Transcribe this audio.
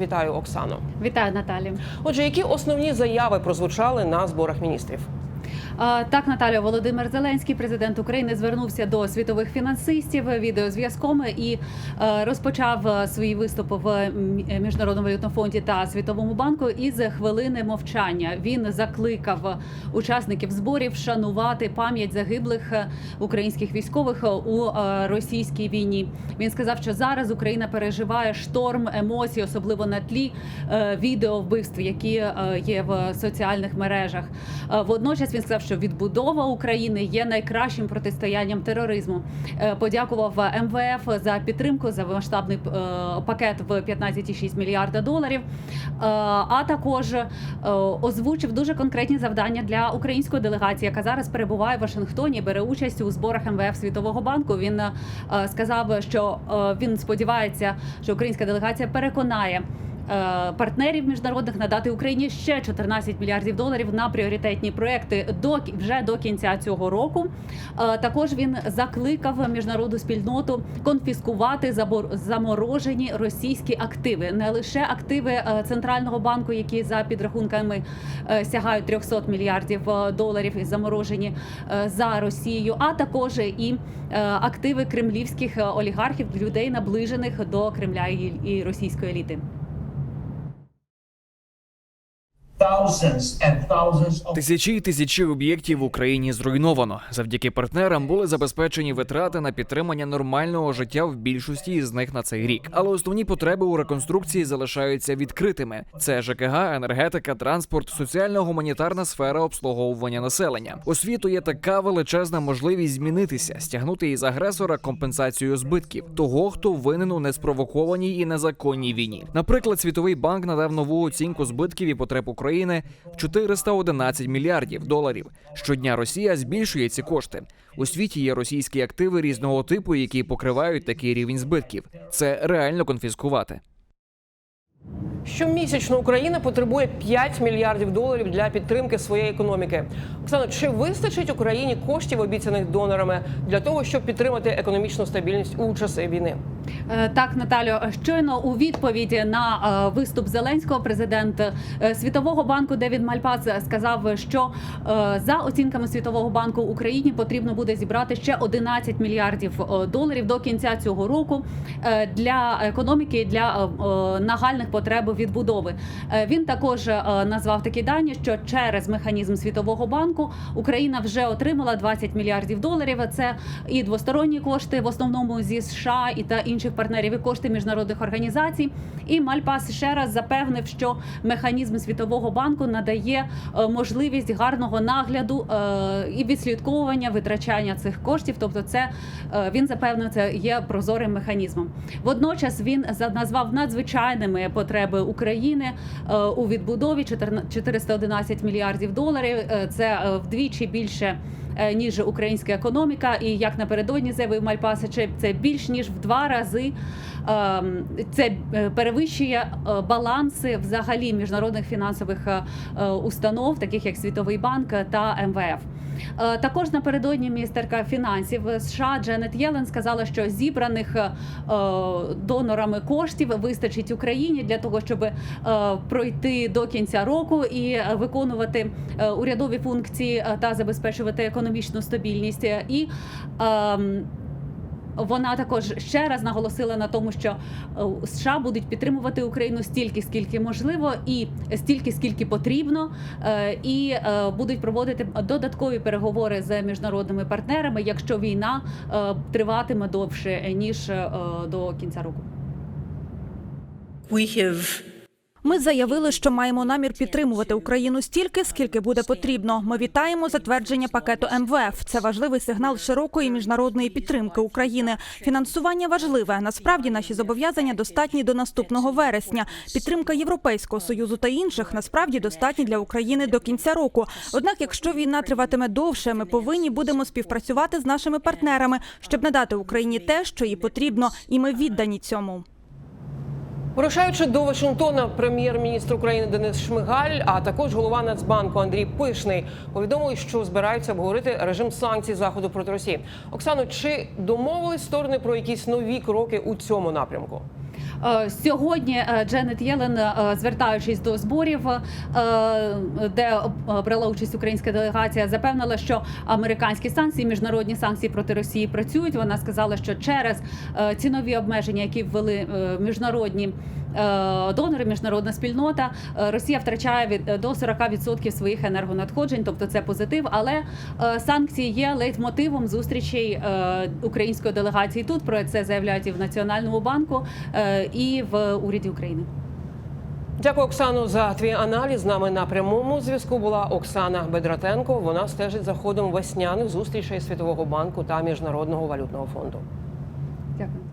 Вітаю, Оксано. Вітаю, Наталі. Отже, які основні заяви прозвучали на зборах міністрів? Так, Наталя Володимир Зеленський, президент України, звернувся до світових фінансистів відеозв'язком і е, розпочав е, свій виступ в міжнародному валютному фонді та світовому банку із хвилини мовчання. Він закликав учасників зборів вшанувати пам'ять загиблих е, українських військових у російській війні. Він сказав, що зараз Україна переживає шторм емоцій, особливо на тлі відео вбивств, які є в соціальних мережах. Водночас він сказав, що відбудова України є найкращим протистоянням тероризму. Е, Подякував МВФ за підтримку за масштабний е, пакет в 15,6 мільярда доларів. Е, А також озвучив дуже конкретні завдання для української делегації, яка зараз перебуває в Вашингтоні, бере участь у зборах МВФ Світового банку. Він сказав, що він сподівається, що українська делегація переконає. Е, Партнерів міжнародних надати Україні ще 14 мільярдів доларів на пріоритетні проекти до вже до кінця цього року. Е, Також він закликав міжнародну спільноту конфіскувати заморожені російські активи, не лише активи е, центрального банку, які за підрахунками сягають 300 мільярдів доларів і заморожені за Росією, а також і активи кремлівських олігархів, людей наближених до Кремля і російської еліти. Тисячі і тисячі об'єктів в Україні зруйновано. Завдяки партнерам були забезпечені витрати на підтримання нормального життя в більшості із них на цей рік. Але основні потреби у реконструкції залишаються відкритими: це ЖКГ, енергетика, транспорт, соціально-гуманітарна сфера обслуговування населення. У світу є така величезна можливість змінитися, стягнути із агресора компенсацію збитків того, хто винен у неспровокованій і незаконній війні. Наприклад, Світовий банк надав нову оцінку збитків і потреб України в 411 мільярдів доларів. Щодня Росія збільшує ці кошти. У світі є російські активи різного типу, які покривають такий рівень збитків. Це реально конфіскувати. Щомісячно Україна потребує 5 мільярдів доларів для підтримки своєї економіки. Оксано, чи вистачить Україні коштів, обіцяних донорами, для того, щоб підтримати економічну стабільність у часи війни? Е, Так, Наталю, щойно у відповіді на е, виступ Зеленського президент е, Світового банку Девід Мальпас сказав, що за оцінками Світового банку Україні потрібно буде зібрати ще 11 мільярдів доларів до кінця цього року для економіки для нагальних потреб відбудови. Він також назвав такі дані, що через механізм Світового банку Україна вже отримала 20 мільярдів доларів. Це і двосторонні кошти, в основному зі США і та інших партнерів, і кошти міжнародних організацій. І Мальпас ще раз запевнив, що механізм Світового банку надає е, можливість гарного нагляду е, і відслідковування витрачання цих коштів. Тобто, це е, він запевнив, це є прозорим механізмом. Водночас він назвав надзвичайними потреби України у відбудові 14 411 мільярдів доларів. Це вдвічі більше. Е, Ніж українська економіка, і як напередодні заявив Мальпасичев, це більш ніж в два рази ем, це е, перевищує е, баланси взагалі міжнародних фінансових установ, таких як Світовий банк та МВФ. Е, Також напередодні міністерка фінансів США Дженет Єлен сказала, що зібраних е, донорами коштів вистачить Україні для того, щоб е, пройти до кінця року і виконувати урядові функції та забезпечувати економічну стабільність. І ем, вона також ще раз наголосила на тому, що е, США будуть підтримувати Україну стільки, скільки можливо, і стільки, скільки потрібно, е, і е, будуть проводити додаткові переговори з міжнародними партнерами, якщо війна триватиме довше ніж до кінця року. We have Ми заявили, що маємо намір підтримувати Україну стільки, скільки буде потрібно. Ми вітаємо затвердження пакету МВФ. Це важливий сигнал широкої міжнародної підтримки України. Фінансування важливе. Насправді наші зобов'язання достатні до наступного вересня. Підтримка Європейського союзу та інших насправді достатні для України до кінця року. Однак, якщо війна триватиме довше, ми повинні будемо співпрацювати з нашими партнерами, щоб надати Україні те, що їй потрібно, і ми віддані цьому. Вирушаючи до Вашингтона, прем'єр-міністр України Денис Шмигаль, а також голова Нацбанку Андрій Пишний повідомили, що збираються обговорити режим санкцій заходу проти Росії. Оксано, чи домовились сторони про якісь нові кроки у цьому напрямку? Е, Сьогодні е, Дженет Єлен, е, звертаючись до зборів, де брала участь українська делегація, запевнила, що американські санкції, міжнародні санкції проти Росії працюють. Вона сказала, що через цінові обмеження, які ввели міжнародні. Е, Донори, міжнародна спільнота, е, Росія втрачає від е, до 40% своїх енергонадходжень, тобто це позитив. Але санкції є лейтмотивом зустрічей української делегації. Тут про це заявляють і в Національному банку, і в уряді України. Дякую, Оксано, за твій аналіз. З нами на прямому зв'язку була Оксана Бедратенко. Вона стежить за ходом весняних зустрічей Світового банку та Міжнародного валютного фонду. Дякую.